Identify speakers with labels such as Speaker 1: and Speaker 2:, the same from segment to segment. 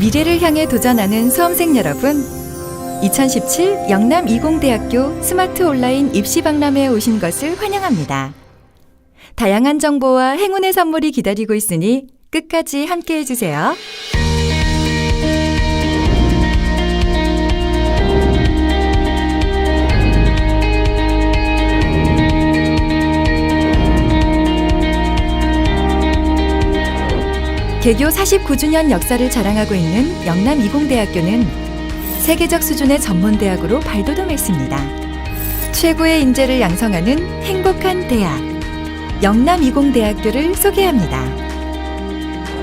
Speaker 1: 미래를 향해 도전하는 수험생 여러분, 2017 영남 이공대학교 스마트 온라인 입시 박람회에 오신 것을 환영합니다. 다양한 정보와 행운의 선물이 기다리고 있으니 끝까지 함께 해주세요. 개교 49주년 역사를 자랑하고 있는 영남 이공대학교는 세계적 수준의 전문대학으로 발돋움했습니다. 최고의 인재를 양성하는 행복한 대학, 영남 이공대학교를 소개합니다.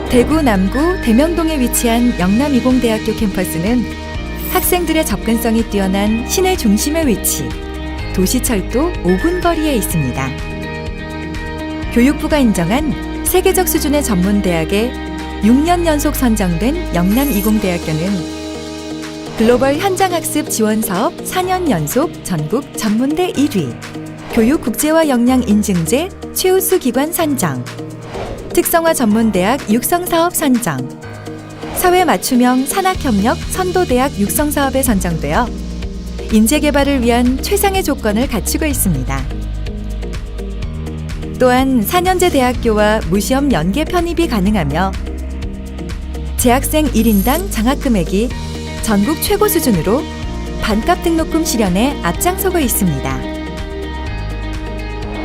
Speaker 1: 대구 남구 대명동에 위치한 영남 이공대학교 캠퍼스는 학생들의 접근성이 뛰어난 시내 중심에 위치, 도시철도 5분 거리에 있습니다. 교육부가 인정한 세계적 수준의 전문대학에 6년 연속 선정된 영남 이공대학교는 글로벌 현장학습 지원 사업 4년 연속 전국 전문대 1위, 교육 국제화 역량 인증제 최우수 기관 선정, 특성화 전문대학 육성 사업 선정, 사회 맞춤형 산학협력 선도대학 육성 사업에 선정되어 인재 개발을 위한 최상의 조건을 갖추고 있습니다. 또한 4년제 대학교와 무시험 연계 편입이 가능하며 재학생 1인당 장학 금액이 전국 최고 수준으로 반값 등록금 실현에 앞장서고 있습니다.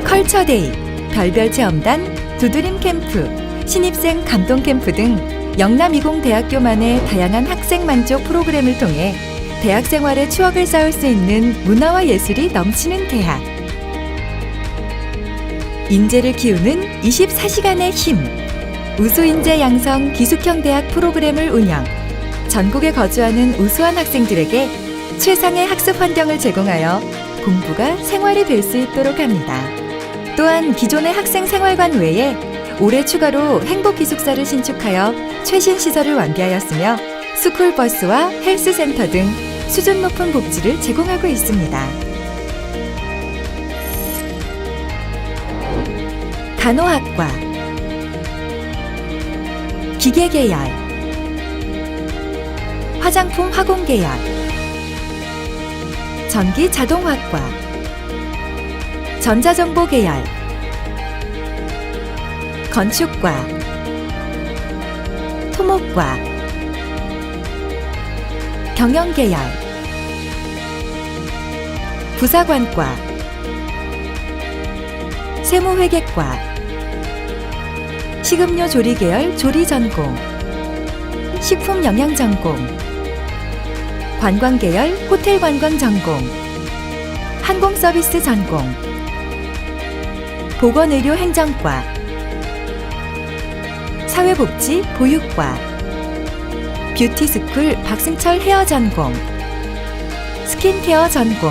Speaker 1: 컬처데이, 별별 체험단, 두드림 캠프, 신입생 감동 캠프 등 영남이공대학교만의 다양한 학생 만족 프로그램을 통해 대학 생활의 추억을 쌓을 수 있는 문화와 예술이 넘치는 대학. 인재를 키우는 24시간의 힘. 우수인재 양성 기숙형 대학 프로그램을 운영. 전국에 거주하는 우수한 학생들에게 최상의 학습 환경을 제공하여 공부가 생활이 될 수 있도록 합니다. 또한 기존의 학생 생활관 외에 올해 추가로 행복 기숙사를 신축하여 최신 시설을 완비하였으며 스쿨버스와 헬스센터 등 수준 높은 복지를 제공하고 있습니다. 간호학과 기계 계열 화장품 화공 계열 전기 자동학과 전자정보 계열 건축과 토목과 경영 계열 부사관과 세무회계과 식음료 조리 계열 조리 전공 식품 영양 전공 관광 계열 호텔 관광 전공 항공 서비스 전공 보건의료 행정과 사회복지 보육과 뷰티스쿨 박승철 헤어 전공 스킨케어 전공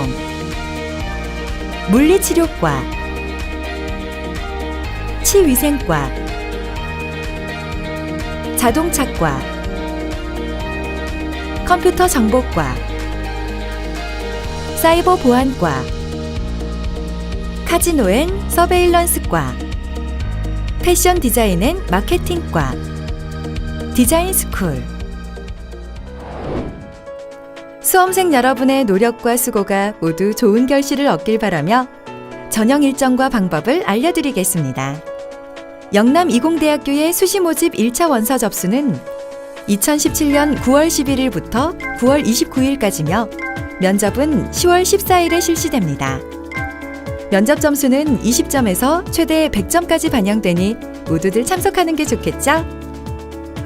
Speaker 1: 물리치료과 치위생과 자동차과 컴퓨터 정보과 사이버 보안과 카지노 앤 서베일런스과 패션 디자인 앤 마케팅과 디자인 스쿨 수험생 여러분의 노력과 수고가 모두 좋은 결실을 얻길 바라며 전형 일정과 방법을 알려드리겠습니다. 영남 이공대학교의 수시 모집 1차 원서 접수는 2017년 9월 11일부터 9월 29일까지며 면접은 10월 14일에 실시됩니다. 면접 점수는 20점에서 최대 100점까지 반영되니 모두들 참석하는 게 좋겠죠?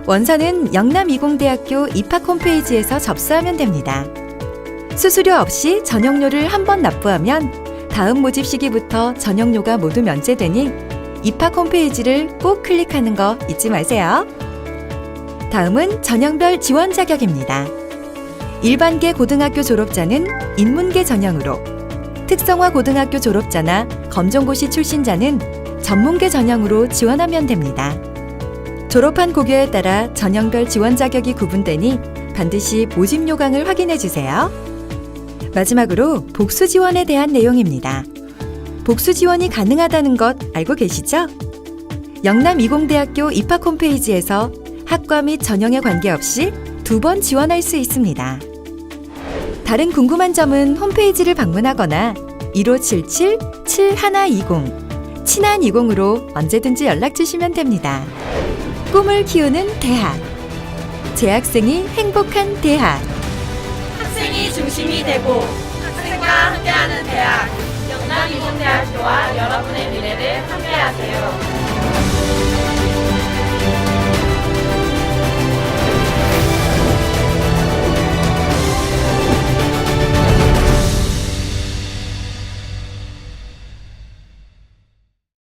Speaker 1: 원서는 영남이공대학교 입학 홈페이지에서 접수하면 됩니다. 수수료 없이 전용료를 한 번 납부하면 다음 모집 시기부터 전용료가 모두 면제되니 입학 홈페이지를 꼭 클릭하는 거 잊지 마세요. 다음은 전형별 지원 자격입니다. 일반계 고등학교 졸업자는 인문계 전형으로, 특성화 고등학교 졸업자나 검정고시 출신자는 전문계 전형으로 지원하면 됩니다. 졸업한 고교에 따라 전형별 지원 자격이 구분되니 반드시 모집 요강을 확인해 주세요. 마지막으로 복수 지원에 대한 내용입니다. 복수 지원이 가능하다는 것 알고 계시죠? 영남 이공대학교 입학 홈페이지에서 학과 및 전형에 관계없이 두 번 지원할 수 있습니다. 다른 궁금한 점은 홈페이지를 방문하거나 1577-7120 친한 20으로 언제든지 연락 주시면 됩니다. 꿈을 키우는 대학. 재학생이 행복한 대학.
Speaker 2: 학생이 중심이 되고 여러분의 미래를 함께하세요.